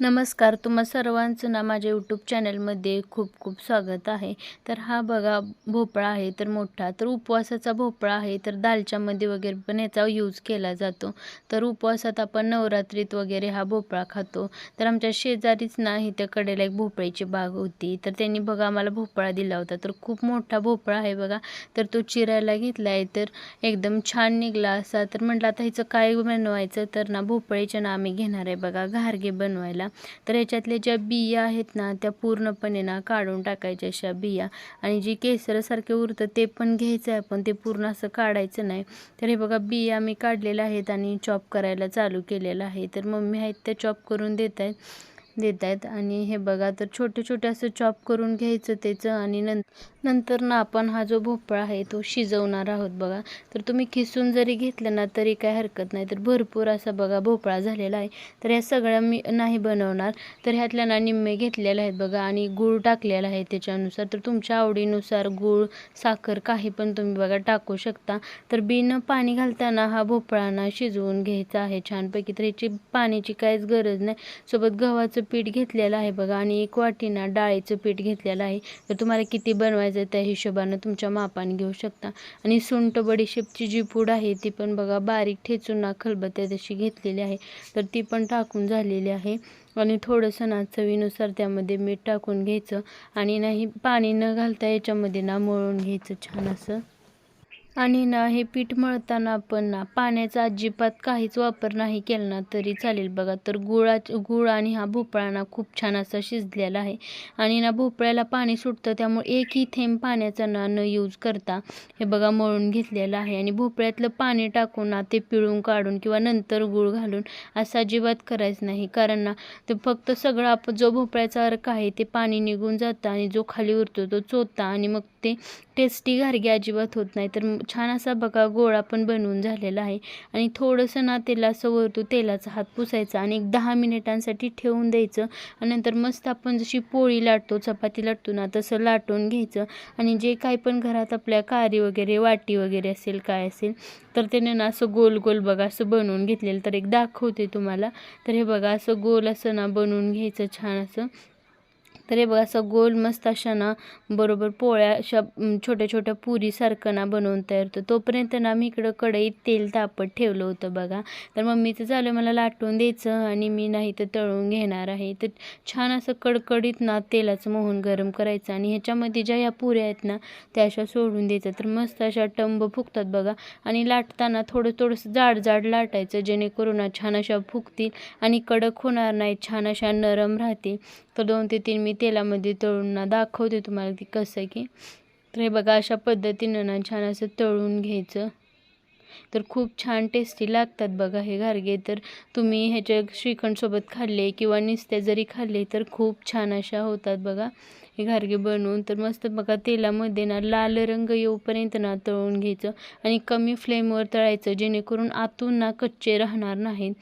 नमस्कार तुम्हा सर्वांचं ना माझ्या यूट्यूब चॅनलमध्ये खूप खूप स्वागत आहे. तर हा बघा भोपळा आहे तर मोठा तर उपवासाचा भोपळा आहे तर दालच्यामध्ये वगैरे पण याचा यूज केला जातो. तर उपवासात आपण नवरात्रीत वगैरे हा भोपळा खातो. तर आमच्या शेजारीच ना इथे कडेला एक भोपळ्याची बाग होती. तर त्यांनी बघा आम्हाला भोपळा दिला होता. तर खूप मोठा भोपळा आहे बघा. तर तो चिरायला घेतला आहे तर एकदम छान निघला असा. तर म्हटलं आता ह्याचं काय बनवायचं? तर ना भोपळ्याच्या ना आम्ही घेणार आहे बघा घारगे बनवायला. तर ह्याच्यातल्या ज्या बिया आहेत ना त्या पूर्णपणे ना काढून टाकायच्या अशा बिया. आणि जी केसरसारखे उरतं ते पण घ्यायचं आहे पण ते पूर्ण असं काढायचं नाही. तर हे बघा बिया मी काढलेल्या आहेत आणि चॉप करायला चालू केलेलं आहे. तर मम्मी आहेत त्या चॉप करून देत आहेत देत आहेत आणि हे बघा तर छोटे छोटे असं चॉप करून घ्यायचं त्याचं आणि नं नंतर ना आपण हा जो भोपळा आहे तो शिजवणार आहोत बघा. तर तुम्ही खिसून जरी घेतलं ना तरी काय हरकत नाही. तर भरपूर असा बघा भोपळा झालेला आहे. तर ह्या सगळ्या मी नाही बनवणार. तर ह्यातल्या ना निम्मे घेतलेले आहेत बघा आणि गूळ टाकलेला आहे त्याच्यानुसार. तर तुमच्या आवडीनुसार गूळ साखर काही पण तुम्ही बघा टाकू शकता. तर बिन पाणी घालताना हा भोपळा शिजवून घ्यायचा आहे छानपैकी. तर ह्याची पाण्याची काहीच गरज नाही. सोबत गव्हाचं पीठ घेतलेलं आहे बघा आणि एक वाटीना डाळीचं पीठ घेतलेलं आहे. तर तुम्हाला किती बनवायचं त्या हिशोबानं तुमच्या मापाने घेऊ शकता. आणि सुंट बडीशेपची जी पूड आहे ती पण बघा बारीक ठेचून ना खलबत्या तशी घेतलेली आहे. तर ती पण टाकून झालेली आहे. आणि थोडंसं ना चवीनुसार त्यामध्ये मीठ टाकून घ्यायचं. आणि नाही पाणी न घालता याच्यामध्ये ना मळून घ्यायचं छान असं. आणि ना हे पीठ मळताना आपण ना पाण्याचा अजिबात काहीच वापर नाही केला ना तरी चालेल बघा. तर गुळा गुळ आणि हा भोपळा ना खूप छान असा शिजलेला आहे. आणि ना भोपळ्याला पाणी सुटतं त्यामुळे एकही थेंब पाण्याचा ना न यूज करता हे बघा मळून घेतलेलं आहे. आणि भोपळ्यातलं पाणी टाकून ना ते पिळून काढून किंवा नंतर गुळ घालून असं अजिबात करायचं नाही. कारण ना ते फक्त सगळं आपण जो भोपळ्याचा अर्क आहे ते पाणी निघून जातं आणि जो खाली उरतो तो चोता आणि मग ते टेस्टी घारगे अजिबात होत नाही. तर छान असा बघा गोळा पण बनवून झालेला आहे. आणि थोडंसं ना तेला असं वरतू तेलाचा हात पुसायचा आणि एक दहा मिनिटांसाठी ठेवून द्यायचं. आणि नंतर मस्त आपण जशी पोळी लाटतो चपाती लाटतो ना तसं लाटून घ्यायचं. आणि जे काही पण घरात आपल्या कारी वगैरे वाटी वगैरे असेल काय असेल तर त्याने ना असं गोल गोल बघा असं बनवून घेतलेलं. तर एक दाखवते तुम्हाला. तर हे बघा असं गोल असं ना बनवून घ्यायचं छान असं. तर हे बघा असं गोल मस्त अशा ना बरोबर पोळ्या अशा छोट्या छोट्या पुरीसारखं ना बनवून तयार होतं. तोपर्यंत ना मी इकडं कढईत तेल तापत ठेवलं होतं बघा. तर मम्मीचं झालं मला लाटून द्यायचं आणि मी नाही तर तळून घेणार आहे. तर छान असं कडकडीत ना तेलाचं मोहन गरम करायचं आणि ह्याच्यामध्ये ज्या ह्या पुऱ्या आहेत ना त्या अशा सोडून द्यायचं. तर मस्त अशा टंब फुगतात बघा. आणि लाटताना थोडं थोडंसं जाड जाड लाटायचं जेणेकरून छान अशा फुगतील आणि कडक होणार नाही छान अशा नरम राहतील. तर दोन ते तीन मी तेलामध्ये तळून ना दाखवते तुम्हाला ती कसं आहे की. तर हे बघा अशा पद्धतीनं ना छान असं तळून घ्यायचं. तर खूप छान टेस्टी लागतात बघा हे घारगे. तर तुम्ही ह्याच्या श्रीखंडसोबत खाल्ले किंवा निस्त्या जरी खाल्ले तर खूप छान अशा होतात बघा हे घारगे बनवून. तर मस्त बघा तेलामध्ये ना लाल रंग येऊपर्यंत ना तळून घ्यायचं आणि कमी फ्लेमवर तळायचं जेणेकरून आतून ना कच्चे राहणार नाहीत.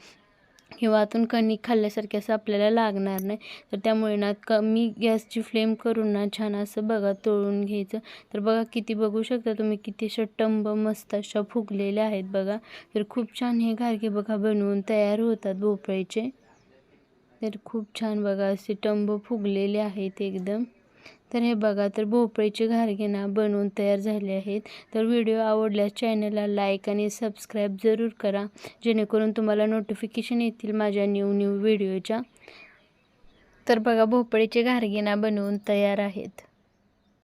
किंवा आतून कणिक खाल्ल्यासारखे असं आपल्याला लागणार नाही. तर त्यामुळे ना कमी गॅसची फ्लेम करून ना छान असं बघा तळून घ्यायचं. तर बघा किती बघू शकता तुम्ही किती अशा टंब मस्त अशा फुगलेल्या आहेत बघा. तर खूप छान हे घारगे बघा बनवून तयार होतात भोपळ्याचे. तर खूप छान बघा असे टंब फुगलेले आहेत एकदम. तर हे बघा तर भोपळीचे घारगिना बनवून तयार झाले आहेत. तर व्हिडिओ आवडल्यास चॅनलला लाईक आणि सबस्क्राईब जरूर करा जेणेकरून तुम्हाला नोटिफिकेशन येतील माझ्या न्यू न्यू व्हिडिओच्या. तर बघा भोपळीचे घारगिना बनवून तयार आहेत.